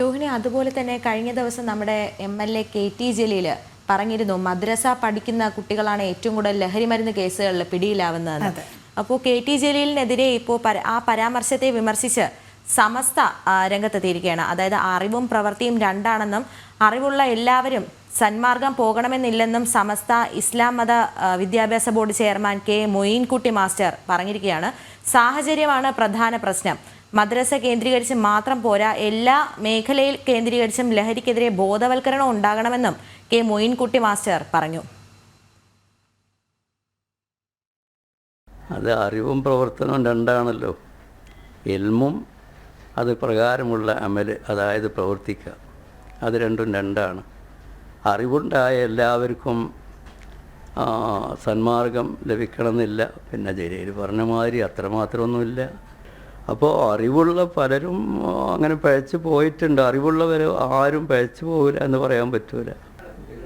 രോഹിണി അതുപോലെ തന്നെ കഴിഞ്ഞ ദിവസം നമ്മുടെ M L A K T Jaleel പറഞ്ഞിരുന്നു മദ്രസ പഠിക്കുന്ന കുട്ടികളാണ് ഏറ്റവും കൂടുതൽ ലഹരി മരുന്ന് കേസുകളിൽ പിടിയിലാവുന്നത് അപ്പോൾ കെ ടി ജലീലിനെതിരെ ഇപ്പോൾ ആ പരാമർശത്തെ വിമർശിച്ച് സമസ്ത രംഗത്തെത്തിയിരിക്കുകയാണ്. അതായത് അറിവും പ്രവൃത്തിയും രണ്ടാണെന്നും അറിവുള്ള എല്ലാവരും സന്മാർഗം പോകണമെന്നില്ലെന്നും സമസ്ത ഇസ്ലാം മത വിദ്യാഭ്യാസ board chairman K Moinkutty master പറഞ്ഞിരിക്കുകയാണ്. സാഹചര്യമാണ് പ്രധാന പ്രശ്നം. മദ്രസ കേന്ദ്രീകരിച്ച് മാത്രം പോരാ എല്ലാ മേഖലയിൽ കേന്ദ്രീകരിച്ചും ലഹരിക്കെതിരെ ബോധവൽക്കരണം ഉണ്ടാകണമെന്നും കെ മൊയിൻകുട്ടി മാസ്റ്റർ പറഞ്ഞു. അത് അറിവും പ്രവർത്തനവും രണ്ടാണല്ലോ. എൽമും അത് പ്രകാരമുള്ള അമൽ അതായത് പ്രവർത്തിക്കുക. അത് രണ്ടും രണ്ടാണ്. അറിവുണ്ടായ എല്ലാവർക്കും സന്മാർഗം ലഭിക്കണമെന്നില്ല. പിന്നെ ജലീൽ പറഞ്ഞ മാതിരി അത്രമാത്രമൊന്നുമില്ല. അപ്പോൾ അറിവുള്ള പലരും അങ്ങനെ പഴച്ചു പോയിട്ടുണ്ട്. അറിവുള്ളവർ ആരും പഴച്ചു പോകില്ല എന്ന് പറയാൻ പറ്റൂല.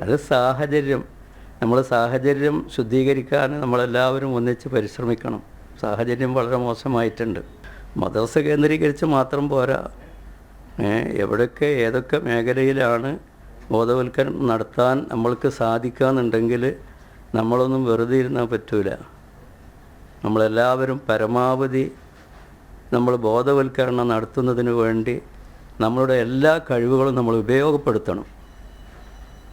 അത് സാഹചര്യം. നമ്മൾ സാഹചര്യം ശുദ്ധീകരിക്കാൻ നമ്മളെല്ലാവരും ഒന്നിച്ച് പരിശ്രമിക്കണം. സാഹചര്യം വളരെ മോശമായിട്ടുണ്ട്. മദ്രസ കേന്ദ്രീകരിച്ച് മാത്രം പോരാ. എവിടെയൊക്കെ ഏതൊക്കെ മേഖലയിലാണ് ബോധവൽക്കരണം നടത്താൻ നമ്മൾക്ക് സാധിക്കാന്നുണ്ടെങ്കിൽ നമ്മളൊന്നും വെറുതെ ഇരുന്നാൽ പറ്റൂല. നമ്മളെല്ലാവരും പരമാവധി നമ്മൾ ബോധവൽക്കരണം നടത്തുന്നതിന് വേണ്ടി നമ്മളുടെ എല്ലാ കഴിവുകളും നമ്മൾ ഉപയോഗപ്പെടുത്തണം.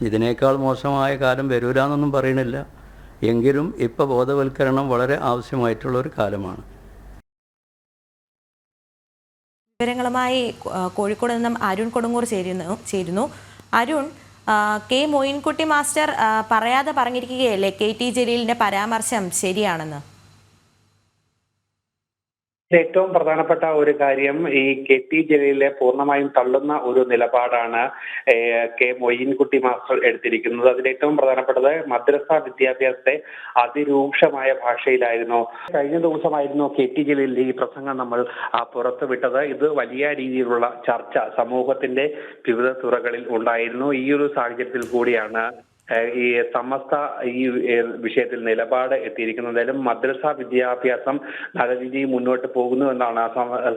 ഇതിനേക്കാൾ മോശമായ കാലം വരൂലെന്നൊന്നും പറയണില്ല എങ്കിലും ഇപ്പോൾ ബോധവൽക്കരണം വളരെ ആവശ്യമായിട്ടുള്ള ഒരു കാലമാണ്. വിവരങ്ങളുമായി കോഴിക്കോട് നിന്നും അരുൺ കൊടുങ്ങൂർ ചേരുന്നു ചേരുന്നു. അരുൺ കെ മൊയിൻകുട്ടി മാസ്റ്റർ പറയാതെ പറഞ്ഞിരിക്കുകയല്ലേ കെ ടി ജലീലിന്റെ പരാമർശം ശരിയാണെന്ന്? ഏറ്റവും പ്രധാനപ്പെട്ട ഒരു കാര്യം ഈ കെ ടി ജലീലിനെ പൂർണമായും തള്ളുന്ന ഒരു നിലപാടാണ് കെ മൊയ്യൻകുട്ടി മാസ്റ്റർ എടുത്തിരിക്കുന്നത്. അതിൽ ഏറ്റവും പ്രധാനപ്പെട്ടത് മദ്രസ വിദ്യാഭ്യാസത്തെ അതിരൂക്ഷമായ ഭാഷയിലായിരുന്നു. കഴിഞ്ഞ ദിവസമായിരുന്നു കെ ടി ജലീലിന്റെ ഈ പ്രസംഗം നമ്മൾ പുറത്തുവിട്ടത്. ഇത് വലിയ രീതിയിലുള്ള ചർച്ച സമൂഹത്തിന്റെ വിവിധ തുറകളിൽ ഉണ്ടായിരുന്നു. ഈ ഒരു സാഹചര്യത്തിൽ കൂടിയാണ് ഈ സമസ്ത ഈ വിഷയത്തിൽ നിലപാട് എത്തിയിരിക്കുന്നത് എന്തായാലും മദ്രസ വിദ്യാഭ്യാസം നല്ല രീതിയിൽ മുന്നോട്ട് പോകുന്നു എന്നാണ്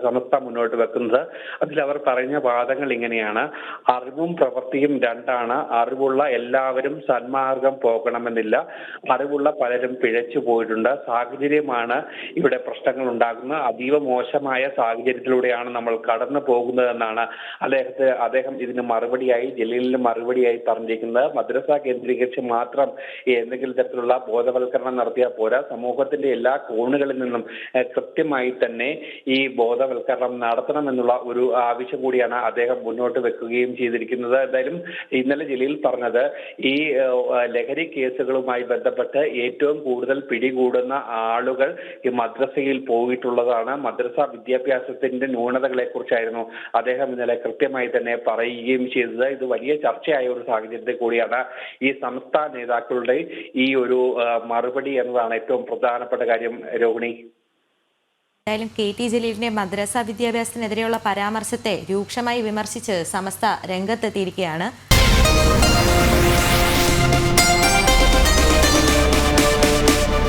സമസ്ത മുന്നോട്ട് വെക്കുന്നത്. അതിൽ അവർ പറഞ്ഞ വാദങ്ങൾ ഇങ്ങനെയാണ്. അറിവും പ്രവൃത്തിയും രണ്ടാണ്. അറിവുള്ള എല്ലാവരും സന്മാർഗം പോകണമെന്നില്ല. അറിവുള്ള പലരും പിഴച്ചു പോയിട്ടുണ്ട്. സാഹചര്യമാണ് ഇവിടെ പ്രശ്നങ്ങൾ ഉണ്ടാകുന്നത്. അതീവ മോശമായ സാഹചര്യത്തിലൂടെയാണ് നമ്മൾ കടന്നു പോകുന്നതെന്നാണ് അദ്ദേഹത്തെ അദ്ദേഹം ഇതിന് മറുപടിയായി ജലീലിന് മറുപടിയായി പറഞ്ഞിരിക്കുന്നത്. മദ്രസ കേന്ദ്രീകരിച്ച് മാത്രം എന്തെങ്കിലും തരത്തിലുള്ള ബോധവൽക്കരണം നടത്തിയാൽ പോരാ. സമൂഹത്തിന്റെ എല്ലാ കോണുകളിൽ നിന്നും കൃത്യമായി തന്നെ ഈ ബോധവൽക്കരണം നടത്തണമെന്നുള്ള ഒരു ആവശ്യം കൂടിയാണ് അദ്ദേഹം മുന്നോട്ട് വെക്കുകയും ചെയ്തിരിക്കുന്നത്. എന്തായാലും ഇന്നലെ ജില്ലയിൽ പറഞ്ഞത് ഈ ലഹരി കേസുകളുമായി ബന്ധപ്പെട്ട് ഏറ്റവും കൂടുതൽ പിടികൂടുന്ന ആളുകൾ ഈ മദ്രസയിൽ പോയിട്ടുള്ളതാണ്. മദ്രസ വിദ്യാഭ്യാസത്തിന്റെ ന്യൂനതകളെ കുറിച്ചായിരുന്നു അദ്ദേഹം ഇന്നലെ കൃത്യമായി തന്നെ പറയുകയും ചെയ്തത്. ഇത് വലിയ ചർച്ചയായ ഒരു സാഹചര്യത്തിൽ കൂടിയാണ് ഈ സംസ്ഥാന നേതാക്കളുടെ ഈ ഒരു മറുപടി എന്നതാണ് ഏറ്റവും പ്രധാനപ്പെട്ട കാര്യം രോഹിണി. എന്തായാലും കെ ടി ജലീലിന്റെ മദ്രസ വിദ്യാഭ്യാസത്തിനെതിരെയുള്ള പരാമർശത്തെ രൂക്ഷമായി വിമർശിച്ച് സമസ്ത രംഗത്തെത്തിയിരിക്കുകയാണ്.